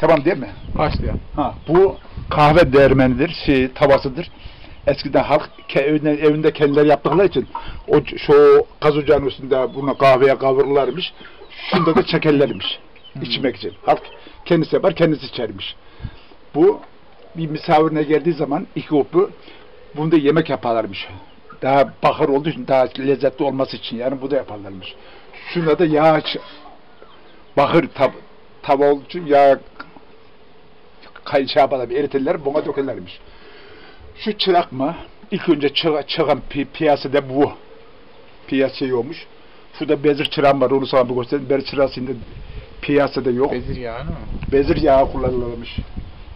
Tamam değil mi? Başlayalım. Ha, bu kahve değirmenidir, şey, tavasıdır. Eskiden halk ke- evinde, evinde kendileri yaptıkları için o şu kaz ocağının üstünde bunu kahveye kavururlarmış. Şunda da çekerlermiş içmek için. Halk kendisi yapar, kendisi içermiş. Bu bir misafirine geldiği zaman iki grubu bunda yemek yaparlarmış. Daha bakır olduğu için, daha lezzetli olması için yani bu da yaparlarmış. Şunda da yağ bakır tab tava olduğu için yağ kay şey yaparlar, eritirler, buna dökerlermiş. Şu çırak mı? İlk önce çıra, çıkan pi, piyasada bu. Piyasa olmuş. Şurada bezir çırağım var, onu sana bir göstereyim. Bezir çırağı şimdi piyasada yok. Bezir yağı mı? Bezir yağı kullanılmış.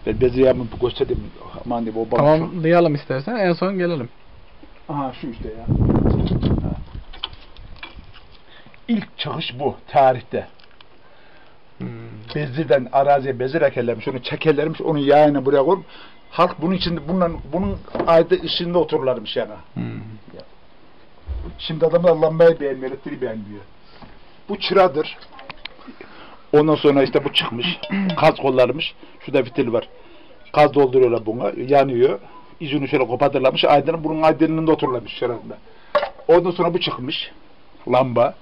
Ben bezir yağımı bir göstereyim. Aman diyeyim o Tamamlayalım istersen en son gelelim. Aha şu işte ya. Ha. İlk çıkış bu tarihte. Bezirden araziye bezir ekerlermiş, onu çekerlermiş, onun yağını buraya koyup halk bunun içinde bunun bunun ayda içinde otururlarmış yani. Hmm. Şimdi adamlar lambayı beğenmiyor, elektriği beğenmiyor. Bu çıradır. Ondan sonra işte bu çıkmış. Kaz kollarmış. Şurada fitil var. Kaz dolduruyorlar buna. Yanıyor. İzini şöyle kopartırlarmış. Aydın'ın bunun aydınlığında otururlarmış şurasında. Ondan sonra bu çıkmış. Lamba.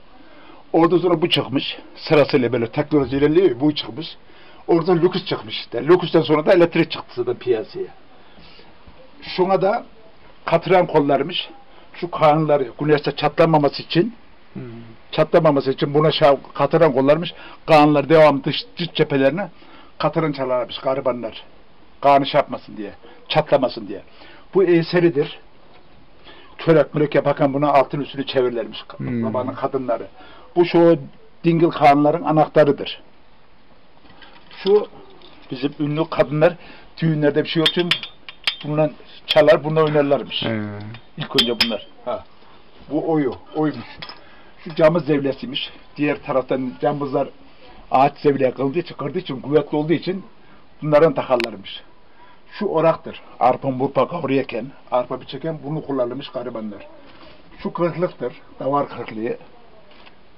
Oradan sonra bu çıkmış. Sırasıyla böyle teknoloji ilerliyor. Bu çıkmış. Oradan lüküs çıkmış işte. Lüküsten sonra da elektrik çıktı zaten piyasaya. Şuna da katıran kollarmış. Şu kanlar güneşte çatlamaması için Hmm. çatlamaması için buna şav, katıran kollarmış. Kanlar devam dış, dış cephelerine katıran çalarmış garibanlar. Kanı şey yapmasın diye. Çatlamasın diye. Bu eseridir. Çörek mürek yaparken buna altın üstünü çevirirlermiş. Hmm. Babanın kadınları. Bu şu dingil kanların anahtarıdır. Şu bizim ünlü kadınlar düğünlerde bir şey yok için bununla çalar, bununla oynarlarmış. He. İlk önce bunlar. Ha. Bu oyu, oymuş. Şu camız zevlesiymiş. Diğer taraftan camızlar ağaç zevleye kıldığı için, kırdığı için, kuvvetli olduğu için bunlardan takarlarmış. Şu oraktır. Arpa murpa kavuruyken, arpa biçerken bunu kullanılmış garibanlar. Şu kırklıktır. Davar kırklığı.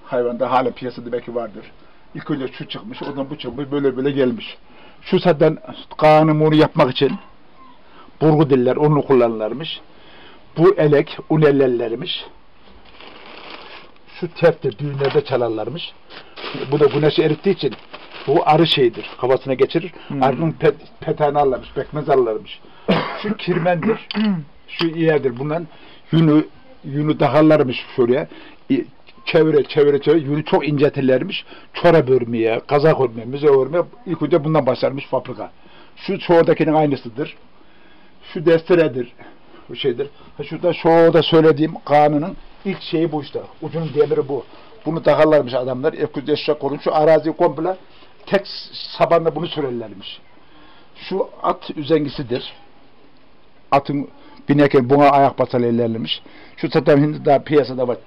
Hayvanda hala piyasada belki vardır. İlk önce şu çıkmış, ondan bu çıkmış, böyle böyle gelmiş. Şu zaten kanunu yapmak için burgu diller, onu kullanırlarmış. Bu elek, un ellerlermiş. Şu teptir, düğünlerde çalarlarmış. Bu da güneşi erittiği için bu arı şeydir, kafasına geçirir. Hmm. Arının pet, petağını alırmış, pekmez alırlarmış. Şu kirmendir, şu iyerdir. Bundan yünü, yünü daharlarmış şuraya. Çevire, çevire, çevire. Yünü çok incetirlermiş. Çorap örmeye, kazak örmeye, müze örmeye. İlk önce bundan başlarmış fabrika. Şu çoğudakinin aynısıdır. Şu desteredir. Bu şeydir. Ha şurada şurada söylediğim kanının ilk şeyi bu işte. Ucunun demiri bu. Bunu takarlarmış adamlar. Eküz eşya korun. Şu arazi komple tek sabanla bunu sürerlermiş. Şu at üzengisidir. Atın binerken buna ayak basalı ilerlemiş. Şu zaten şimdi daha piyasada var.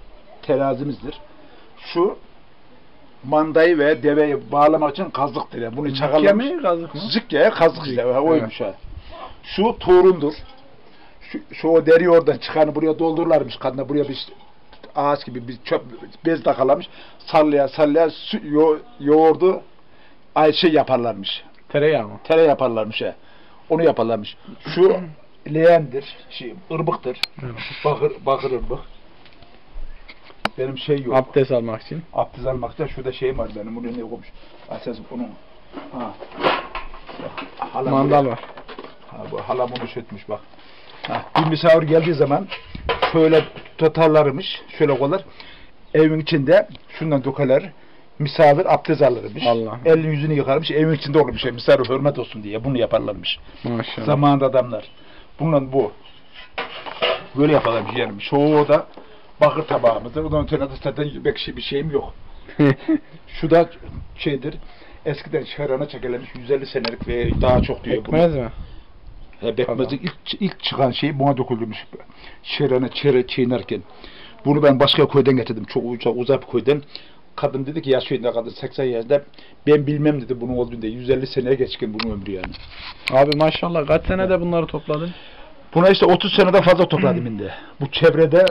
Terazimizdir. Şu mandayı ve deveyi bağlamak için kazıktır. Yani. Bunu çakarlamış. mi, kazık mı? Zıkkaya kazık işte. Ha, oymuş ha. Şu tuğrundur. Şu, şu o deri oradan çıkanı buraya doldururlarmış kadına. Buraya bir ağaç gibi bir çöp bez takalamış. Sallaya sallaya su, yo, yoğurdu ay şey yaparlarmış. Tereyağı mı? Tere yaparlarmış he. Onu yaparlarmış. Şu leğendir. Şey, ırmıktır. Bakır, bakır ırmık. Benim şey yok. Abdest almak için. Abdest almakta şurada şeyim var benim. Bunu ne koymuş? Asas bunun. Ha. Mandal var. Ha, bu halam onu sötmüş bak. Ha, bir misafir geldiği zaman şöyle tutarlarmış, şöyle koyar. Evin içinde şundan dökerler. Misafir abdest alırmış. Allah. Elini yüzünü yıkarmış. Evin içinde olurmuş. Yani misafir hürmet olsun diye bunu yaparlarmış. Maşallah. Zamanında adamlar. Bundan bu. Böyle yaparlarmış yani. Çoğu da bakır tabağımızdır. Ondan ötürü de zaten pek şey, bir şeyim yok. Şu da şeydir. Eskiden şehrana çekilenmiş 150 senelik ve daha çok diyor. bunu. Ekmez mi? He, bekmezin ilk, ilk çıkan şey buna dökülmüş. Şerene çere çiğnerken. Bunu ben başka köyden getirdim. Çok uzak, uzak bir köyden. Kadın dedi ki yaş ne kadın 80 yaşında. Ben bilmem dedi bunun olduğunu. 150 seneye geçkin bunun ömrü yani. Abi maşallah kaç senede bunları topladın? Buna işte 30 senede fazla topladım şimdi. Bu çevrede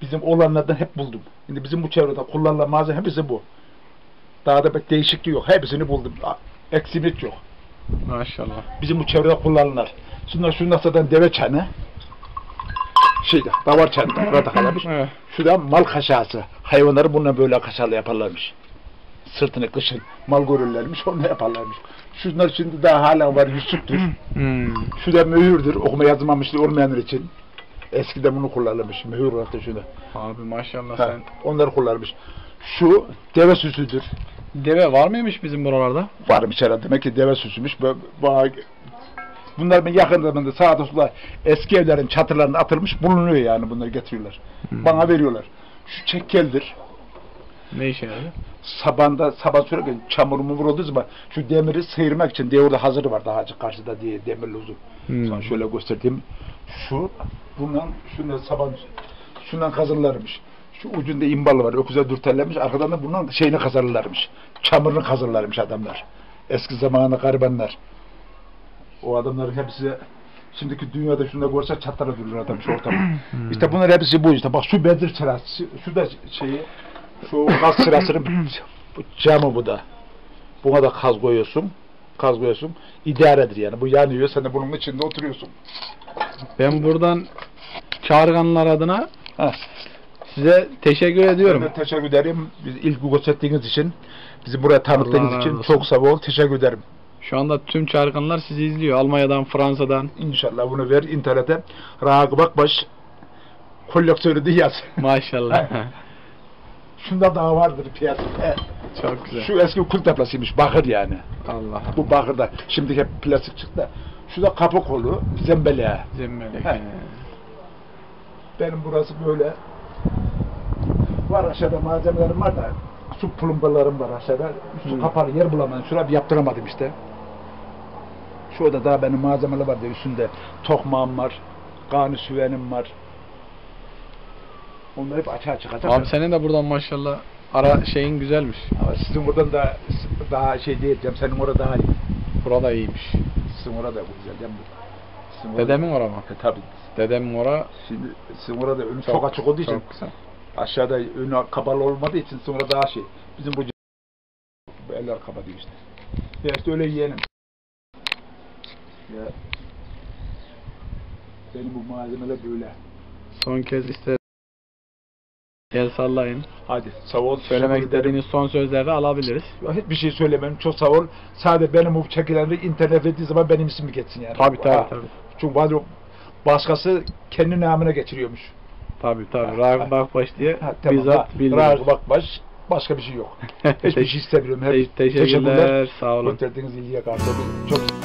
bizim olanlardan hep buldum. Şimdi bizim bu çevrede kullanılan malzeme hepsi bu. Daha da pek değişikliği yok. Hepsini buldum. Eksim hiç yok. Maşallah. Bizim bu çevrede kullanırlar. Şunlar şunlar zaten deve çanı. Şeyde, davar çanı da burada kalmış. Evet. Şu da mal kaşası. Hayvanları bununla böyle kaşarla yaparlarmış. Sırtını kışın mal görürlermiş, onunla yaparlarmış. Şunlar şimdi daha hala var, Yusuf'tur. Hmm. Şu da mühürdür, okuma yazmamışlı olmayanlar için. Eskiden bunu kullanılmış, mühür şunu. Abi maşallah Ha, sen. onları kullanmış. Şu deve süsüdür. Deve var mıymış bizim buralarda? Varmış herhalde, demek ki deve süsümüş. Bana, bunlar ben yakın zamanda sağda solda eski evlerin çatırlarında atılmış bulunuyor yani bunları getiriyorlar. Hmm. Bana veriyorlar. Şu çekkeldir. Ne işe yaradı? sabanda sabah sürekli çamur mumur olduğu zaman şu demiri sıyırmak için diye orada hazır var daha açık karşıda diye demirli uzun. Hmm. Sana şöyle göstereyim. Şu bundan şundan saban şundan kazırlarmış. Şu ucunda imbal var. Öküze dürterlermiş. Arkadan da bundan şeyini kazarlarmış. Çamurunu kazarlarmış adamlar. Eski zamanında garibanlar. O adamların hepsi şimdiki dünyada şunda görse çatlara durur adam şu ortamı. işte bunlar hepsi bu işte. Bak şu bedir sırası, şu da şeyi, şu gaz sırasının camı bu da. Buna da kaz koyuyorsun. Kaz koyuyorsun. İdaredir yani. Bu yanıyor. Sen de bunun içinde oturuyorsun. Ben buradan çağırganlar adına size teşekkür ediyorum. Ben de teşekkür ederim. Biz ilgi gösterdiğiniz için, bizi buraya tanıttığınız için olsun. çok sağ ol. Teşekkür ederim. Şu anda tüm çağırganlar sizi izliyor. Almanya'dan, Fransa'dan. İnşallah bunu ver internete. Ragıp Akbaş koleksiyonu diye yaz. Maşallah. Şunda daha vardır piyasada. Çok güzel. Şu eski kul tablasıymış. Bakır yani. Allah. Bu bakırda. Şimdi hep plastik çıktı. Şu da kapı kolu. Zembele. Zemmelek. Benim burası böyle. Var aşağıda malzemelerim var da su plumbalarım var aşağıda. Su Hı. kapalı yer bulamadım. Bir yaptıramadım işte. Şurada daha benim malzemeler var da üstünde. Tokmağım var. Kanı süvenim var. Onlar hep açığa çıkacak. Abi senin de buradan maşallah ara şeyin güzelmiş. Ama sizin buradan da daha şey diyeceğim. Senin orada daha iyi. Burada iyiymiş. Sizin orada güzel. değil mi? Orada- Dedemin ora mı? E, tabii. Dedemin ora Şimdi sizin orada önü çok, açık olduğu için Çok güzel. aşağıda önü kapalı olmadığı için sonra daha şey. Bizim bu eller kapatıyor işte. Ya işte öyle yiyelim. Ya benim bu malzemeler böyle. Son kez istedim. El sallayın. Hadi sağ ol. Söylemek istediğiniz son sözleri alabiliriz. Ya Hiçbir şey söylemem. Çok sağ ol. Sadece benim bu çekilenleri internet ettiği zaman benim ismimi geçsin yani. Tabi tabi Ha. tabi. Çünkü bazı başkası kendi namına geçiriyormuş. Tabi tabi. Ha, Ragıp. Akbaş diye Ha, tamam. bizzat bildirir. Ragıp Akbaş başka bir şey yok. Hiçbir şey istemiyorum. Hep Te- Teşekkürler. Sağ olun. Gösterdiğiniz ilgiye karşı çok